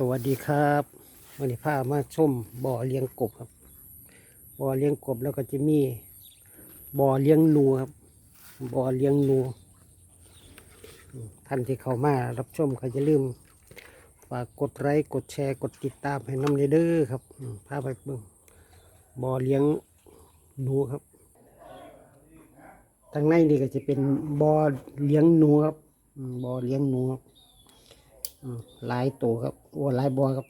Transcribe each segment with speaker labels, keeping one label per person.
Speaker 1: สวัสดีครับวันนี้พามาชมบ่อเลี้ยงกบครับ บ่อเลี้ยงกบแล้วก็จะมีบ่อเลี้ยงนูครับ บ่อเลี้ยงนูท่านที่เข้ามารับชมก็จะลืมฝากกดไลค์กดแชร์กดติดตามให้น้ำเด้อครับพาไปเบิ่งบ่อเลี้ยงนูครับทางในนี่ก็จะเป็นบ่อเลี้ยงนูครับบ่อเลี้ยงนูครับ หลายตัวครับโอ้หลายบัวครับ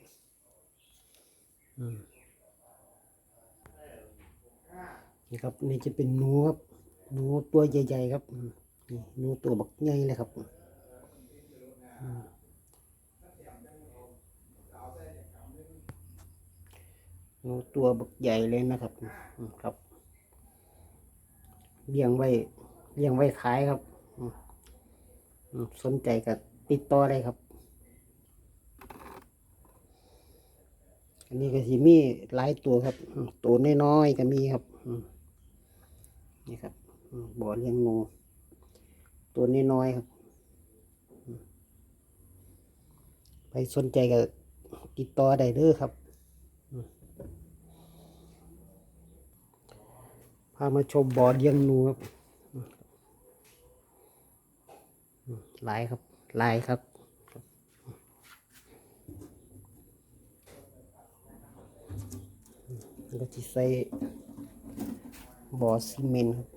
Speaker 1: นี่ครับนี่จะเป็นหนูครับหนูตัวใหญ่ๆครับนี่หนูตัวบักใหญ่เลยครับหนูตัวบักใหญ่เลยนะครับครับเลี้ยงไว้เลี้ยงไว้ขายครับสนใจก็ติดต่อได้ครับ อันนี้ก็สิมีหลายตัวครับ ตัวน้อยๆก็มีครับนี่ครับบ่อเลี้ยงงูตัวน้อยๆครับไปสนใจก็ติดต่อได้เด้อครับพามาชมบ่อเลี้ยงงูครับหลายครับหลายครับ ก็จะใส่บ่อซีเมนต์ครับ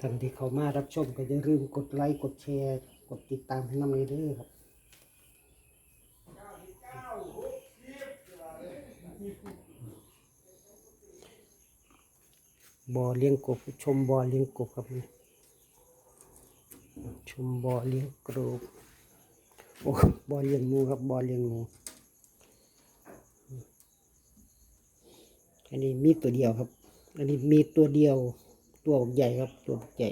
Speaker 1: ท่านที่เข้ามารับชมก็อย่าลืมกดไลค์ กดแชร์ กดติดตามให้น้ำเลยเด้อครับ บ่อเลี้ยงกบ ชมบ่อเลี้ยงกบครับนี่ชมบ่อเลี้ยงกบโอ้บ่อเลี้ยงงูครับบ่อเลี้ยงงูอันนี้มีตัวเดียวครับ อันนี้มีตัวเดียว ตัวใหญ่ครับ ตัวใหญ่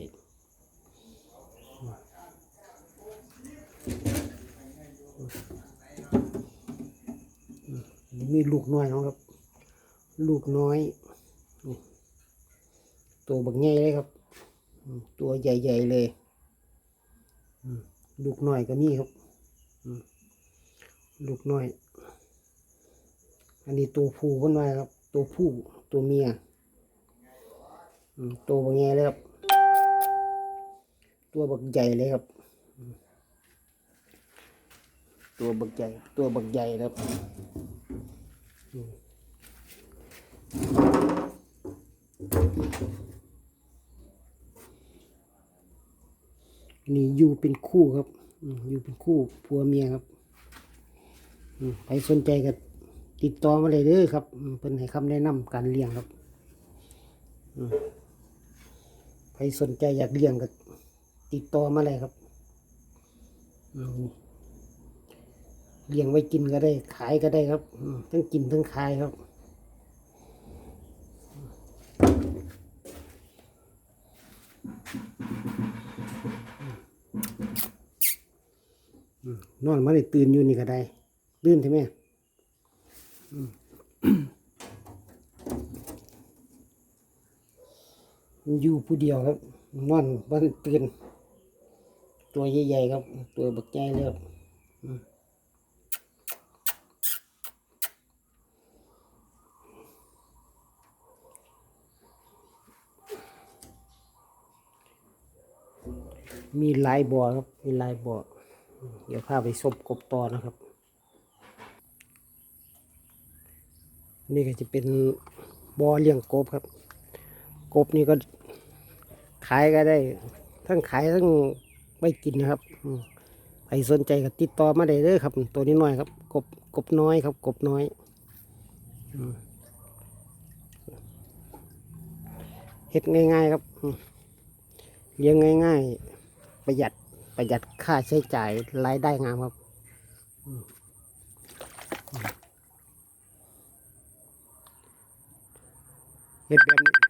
Speaker 1: มีลูกน้อยครับ ลูกน้อย ตัวบักใหญ่เลยครับ ตัวใหญ่ๆเลยลูกน้อยก็มีครับลูกน้อย อันนี้ตัวผู้เพิ่นว่าครับ ตัวผู้ตัวเมียตัวบักใหญ่เลยครับ ตัวบักใหญ่เลยครับ ตัวบักใหญ่ ตัวบักใหญ่ครับอืม นี่อยู่เป็นคู่ครับอยู่เป็นคู่ผัวเมียครับใครสนใจก็ติดต่อมาเลยเด้อครับเป็นให้คำแนะนำการเลี้ยงครับใครสนใจอยากเลี้ยงก็ติดต่อมาเลยครับเลี้ยงไว้กินก็ได้ ขายก็ได้ครับทั้งกินทั้งขายครับ นอนมาได้ตื่นอยู่นี่ก็ได้ตื่นใช่ไหมอยู่ผู้เดียวครับนอนบ้านตื่นตัวใหญ่ๆครับ ตัวบักใหญ่เลยครับมีลายบ่อครับ มีลายบ่อ เดี๋ยวพาไปซบกบต่อนะครับ นี่ก็จะเป็นบ่อเลี้ยงกบครับ กบนี่ก็ขายก็ได้ ทั้งขายทั้งไม่กินนะครับใครสนใจก็ติดต่อมาได้เลยครับ ตัวนี้น้อยครับ กบกบน้อยครับ กบน้อยเฮ็ดง่าย ๆ ครับเลี้ยงง่าย ๆ ประหยัด ประหยัดค่าใช้จ่ายรายได้งามครับเห็ดแบบนี้